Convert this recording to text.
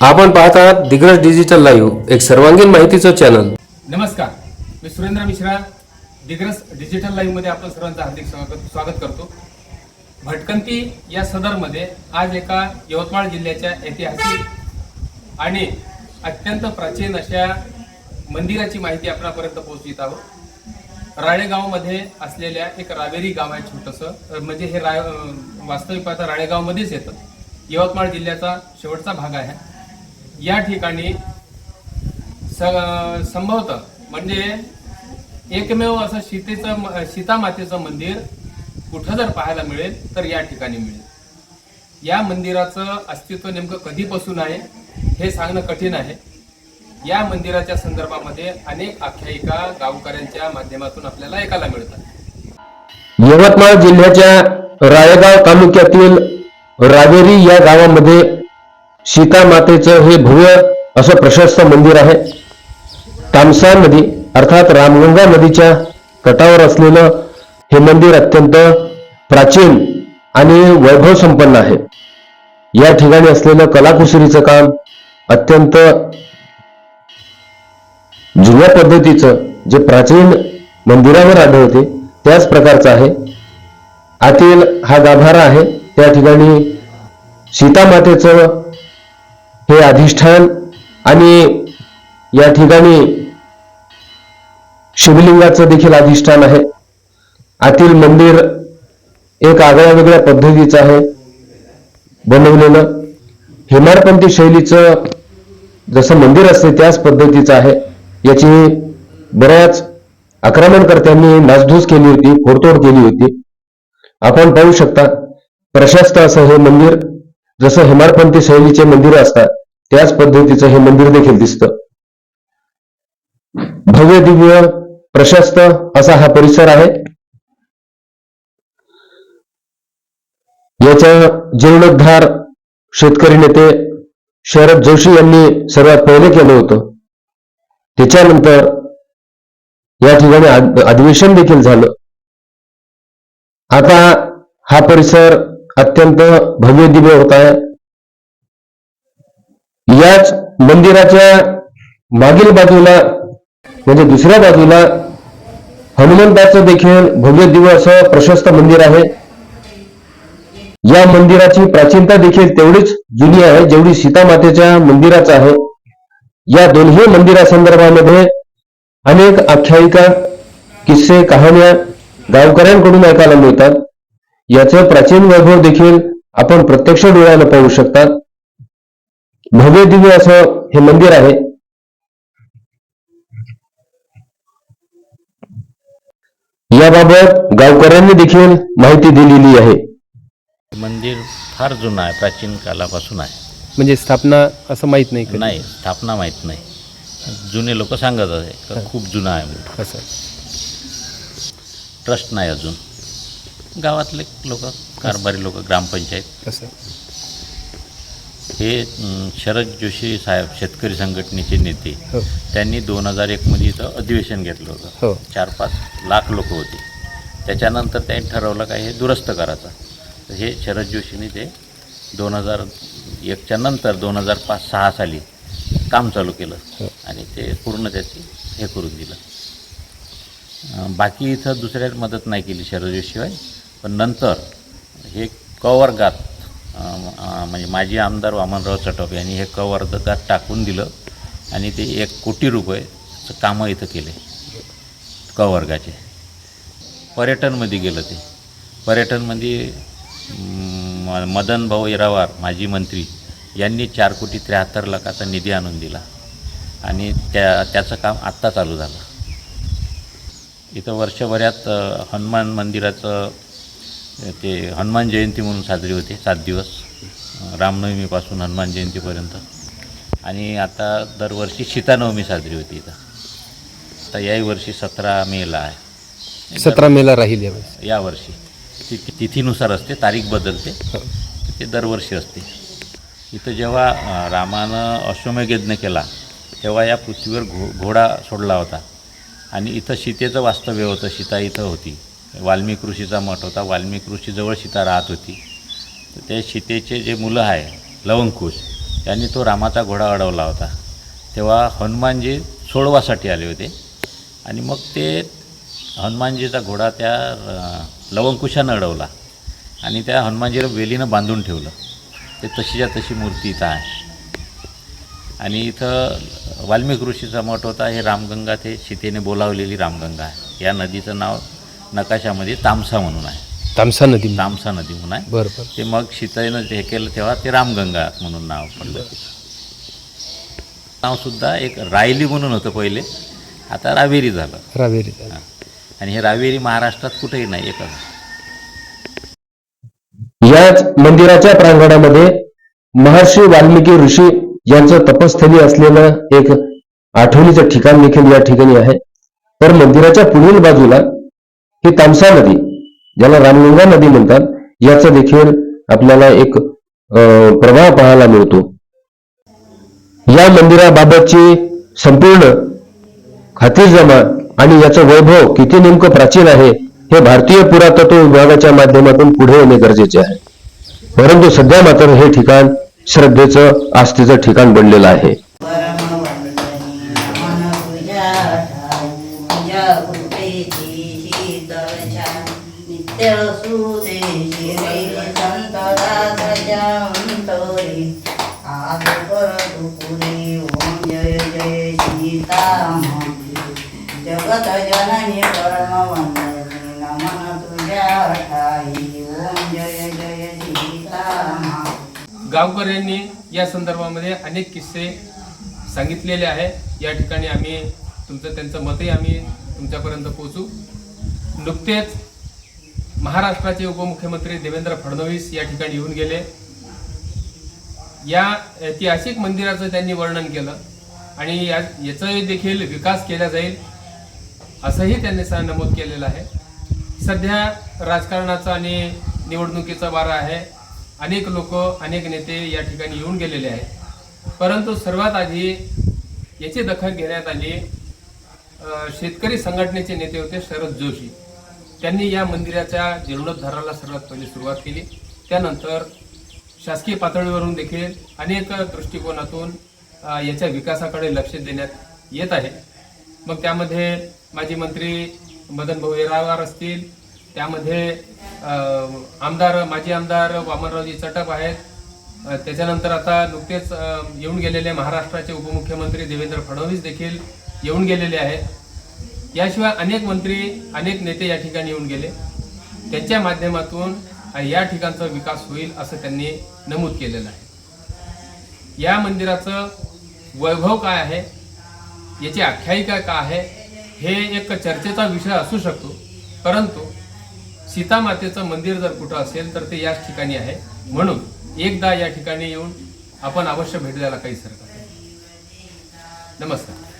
आपण पाहत आहात दिग्रज डिजिटल लाईव्ह एक सर्वांगीण माहितीचं चॅनल नमस्कार. मी सुरेंद्र मिश्रा दिग्रस डिजिटल लाईव्हमध्ये आपलं सर्वांचं हार्दिक स्वागत स्वागत करतो. भटकंती या सदरमध्ये आज एका यवतमाळ जिल्ह्याच्या ऐतिहासिक आणि अत्यंत प्राचीन अशा मंदिराची माहिती आपणापर्यंत पोहोचवित आहोत. राळेगावमध्ये असलेल्या एक रावेरी गाव आहे छोटंसं. म्हणजे हे रा वास्तविक पाहता राळेगावमध्येच येतं. यवतमाळ जिल्ह्याचा शेवटचा भाग आहे. या ठिकाणी स- संभवत म्हणजे एकमेव असं सीतेचं सीतामातेचं सीता मातेचं मंदिर कुठं जर पाहायला मिळेल तर या ठिकाणी मिळेल. या मंदिराचं अस्तित्व नेमकं कधीपासून आहे हे सांगणं कठीण आहे. या मंदिराच्या संदर्भामध्ये अनेक आख्यायिका गावकऱ्यांच्या माध्यमातून आपल्याला ऐकायला मिळतात. यवतमाळ जिल्ह्याच्या रायगाव तालुक्यातील रावेरी या गावामध्ये सीतामातेचं हे भव्य असं प्रशस्त मंदिर आहे. तामसा नदी अर्थात रामगंगा नदीच्या तटावर असलेलं हे मंदिर अत्यंत प्राचीन आणि वैभव संपन्न आहे. या ठिकाणी असलेलं कलाकुसरीचं काम अत्यंत जुन्या पद्धतीचं जे प्राचीन मंदिरावर आढळते त्याच प्रकारचं आहे. आतील हा गाभारा आहे. त्या ठिकाणी सीतामातेचं हे अधिष्ठान आणि या ठिकाणी शिवलिंगाचं देखील अधिष्ठान आहे. आतील मंदिर एक आगळ्या वेगळ्या पद्धतीचं आहे. बनवलेलं. हेमाडपंथी शैलीचं जसं मंदिर असते त्याच पद्धतीचं आहे. याची बऱ्याच आक्रमणकर्त्यांनी नासधूस केली होती फोडतोड केली होती. आपण पाहू शकता प्रशस्त असं हे मंदिर जसं हेमाडपंथी शैलीचे मंदिर असतात त्याच पद्धतीचं हे मंदिर देखील दिसतं. भव्य दिव्य प्रशस्त असा हा परिसर आहे. याच्या जीर्णोद्धार शेतकरी नेते शरद जोशी यांनी सर्वात पहिले केलं होतं. त्याच्यानंतर या ठिकाणी अधिवेशन देखील झालं. आता हा परिसर अत्यंत भव्य दिव्य होत आहे. याच मंदिराच्या मागील बाजूला म्हणजे दुसऱ्या बाजूला हनुमंताचं देखील भव्य दिव्य असं प्रशस्त मंदिर आहे. या मंदिराची प्राचीनता देखील तेवढीच जुनी आहे जेवढी सीतामातेच्या मंदिराचं आहे. या दोन्ही मंदिरासंदर्भामध्ये अनेक आख्यायिका किस्से कहाण्या गावकऱ्यांकडून ऐकायला मिळतात. याचं प्राचीन वैभव देखील आपण प्रत्यक्ष डोळ्याला पाहू शकतात. भव्य दिव्य असं हे मंदिर आहे. याबाबत गावकऱ्यांनी देखील माहिती दिलेली आहे. मंदिर फार जुनं आहे प्राचीन कालापासून आहे. म्हणजे स्थापना असं माहीत नाही नाही स्थापना माहीत नाही. जुने लोक सांगत आहे का खूप जुनं आहे म्हणून असं ट्रस्ट नाही अजून. गावातले लोक कारभारी लोक ग्रामपंचायत. असं हे शरद जोशी साहेब शेतकरी संघटनेचे नेते हो. त्यांनी दोन हजार एकमध्ये इथं अधिवेशन घेतलं होतं. हो. चार पाच लाख लोक होते. त्याच्यानंतर त्यांनी ठरवलं काय हे दुरुस्त करायचं. तर हे शरद जोशीने ते दोन हजार एकच्या नंतर दोन हजार पाच सहा साली काम चालू केलं हो. आणि ते पूर्ण त्याची हे करून दिलं. अं, बाकी इथं दुसऱ्या मदत नाही केली शरद जोशीशिवाय पण नंतर हे कवर्गात म्हणजे माजी आमदार वामनराव चटप यांनी हे कवर्धकात टाकून दिलं आणि ते एक कोटी रुपये कामं इथं केले. कवर्गाचे पर्यटनमध्ये गेलं ते. पर्यटनमध्ये म- मदन भाऊ इरावार माजी मंत्री यांनी चार कोटी त्र्याहत्तर लाखाचा निधी आणून दिला. आणि त्या त्याचं काम आत्ता चालू झालं. इथं वर्षभरात हनुमान मंदिराचं ते हनुमान जयंती म्हणून साजरी होते सात दिवस. रामनवमीपासून हनुमान जयंतीपर्यंत. आणि आता दरवर्षी सीतानवमी साजरी होती इथं. आता याही वर्षी सतरा मेला आहे. सतरा मेला राहील यावर्षी ती तिथीनुसार असते तारीख बदलते. हो. ते दरवर्षी असते. इथं जेव्हा रामानं अश्वमेघ यज्ञ केला तेव्हा या पृथ्वीवर घो घोडा सोडला होता. आणि इथं सीतेचं वास्तव्य होतं सीता इथं होती. वाल्मिक ऋषीचा मठ होता. वाल्मिक ऋषीजवळ सीता राहत होती. तर त्या सीतेचे जे मुलं आहे लवंकुश त्यांनी तो रामाचा घोडा अडवला होता. तेव्हा हनुमानजी सोडवासाठी आले होते. आणि मग ते हनुमानजीचा घोडा त्या लवंकुशानं अडवला. आणि त्या हनुमानजीला वेलीनं बांधून ठेवलं. ते तशीच्या तशी मूर्ती इथं आहे. आणि इथं वाल्मिक ऋषीचा मठ होता. हे रामगंगा ते सीतेने बोलावलेली रामगंगा आहे. या नदीचं नाव नकाशामध्ये तामसा म्हणून आहे. तामसा नदी तामसा नदी म्हणून आहे. बरं बरं. ते मग सीतेनं हे केलं तेव्हा ते रामगंगा म्हणून नाव पडलं. नावसुद्धा एक रायली म्हणून होतं पहिले. आता रावेरी झालं. रावेरी. आणि हे रावेरी महाराष्ट्रात कुठेही नाही एकच. याच मंदिराच्या प्रांगणामध्ये महर्षी वाल्मिकी ऋषी यांचं तपस्थली असलेलं एक आठवणीचं ठिकाण देखील या ठिकाणी आहे. तर मंदिराच्या पुढील बाजूला ही तामसा नदी ज्याला रामलिंगा नदी म्हणतात याचा देखील आपल्याला एक प्रवाह पाहायला मिळतो. या मंदिराबाबतची संपूर्ण खातिरजमा आणि याचं वैभव किती नेमकं प्राचीन आहे हे भारतीय पुरातत्व विभागाच्या माध्यमातून पुढे येणे गरजेचे आहे. परंतु सध्या मात्र हे ठिकाण श्रद्धेचं आस्थेचं ठिकाण बनलेलं आहे. नित्य अंतरी आज कर ओम जय जय सीता जगत जननी नमन तुझ्या ठाई ओम जय जय गावकऱ्यांनी या संदर्भामध्ये अनेक किस्से सांगितलेले आहे. या ठिकाणी आम्ही तुमचं त्यांचं मतही आम्ही तुमच्यापर्यंत पोहोचू. नुकतेच महाराष्ट्राचे उपमुख्यमंत्री देवेंद्र फडणवीस या ठिकाणी येऊन गेले. या ऐतिहासिक मंदिराचं त्यांनी वर्णन केलं आणि या देखील विकास केला जाईल असंही त्यांनी सा नमूद केलेलं आहे. सध्या राजकारणाचा आणि निवडणुकीचा वारा आहे. अनेक लोक अनेक नेते या ठिकाणी येऊन गेलेले आहेत. परंतु सर्वात आधी याची दखल घेण्यात आली शेतकरी संघटनेचे नेते होते शरद जोशी. त्यांनी या मंदिराच्या जीर्णोद्धाराला सर्वात पहिली सुरुवात केली. त्यानंतर शासकीय पातळीवरून देखील अनेक दृष्टिकोनातून याच्या विकासाकडे लक्ष देण्यात येत आहे. मग त्यामध्ये माजी मंत्री मदन भाऊ येरावार असतील. त्यामध्ये आमदार माजी आमदार वामनरावजी चटप आहेत. त्याच्यानंतर आता नुकतेच येऊन गेलेले महाराष्ट्राचे उपमुख्यमंत्री देवेंद्र फडणवीस देखील येऊन गेलेले आहेत याशिवाय अनेक मंत्री अनेक नेते या ठिकाणी येऊन गेले. त्यांच्या माध्यमातून या ठिकाणचा विकास होईल असं त्यांनी नमूद केलेलं आहे. या मंदिराचं वैभव काय आहे? याची आख्यायिका काय आहे? हे एक चर्चेचा विषय असू शकतो. परंतु सीतामातेचं मंदिर जर कुठं असेल तर ते याच ठिकाणी आहे. म्हणून एकदा या ठिकाणी येऊन आपण अवश्य भेट द्यायला काहीच सरकार नाही. नमस्कार.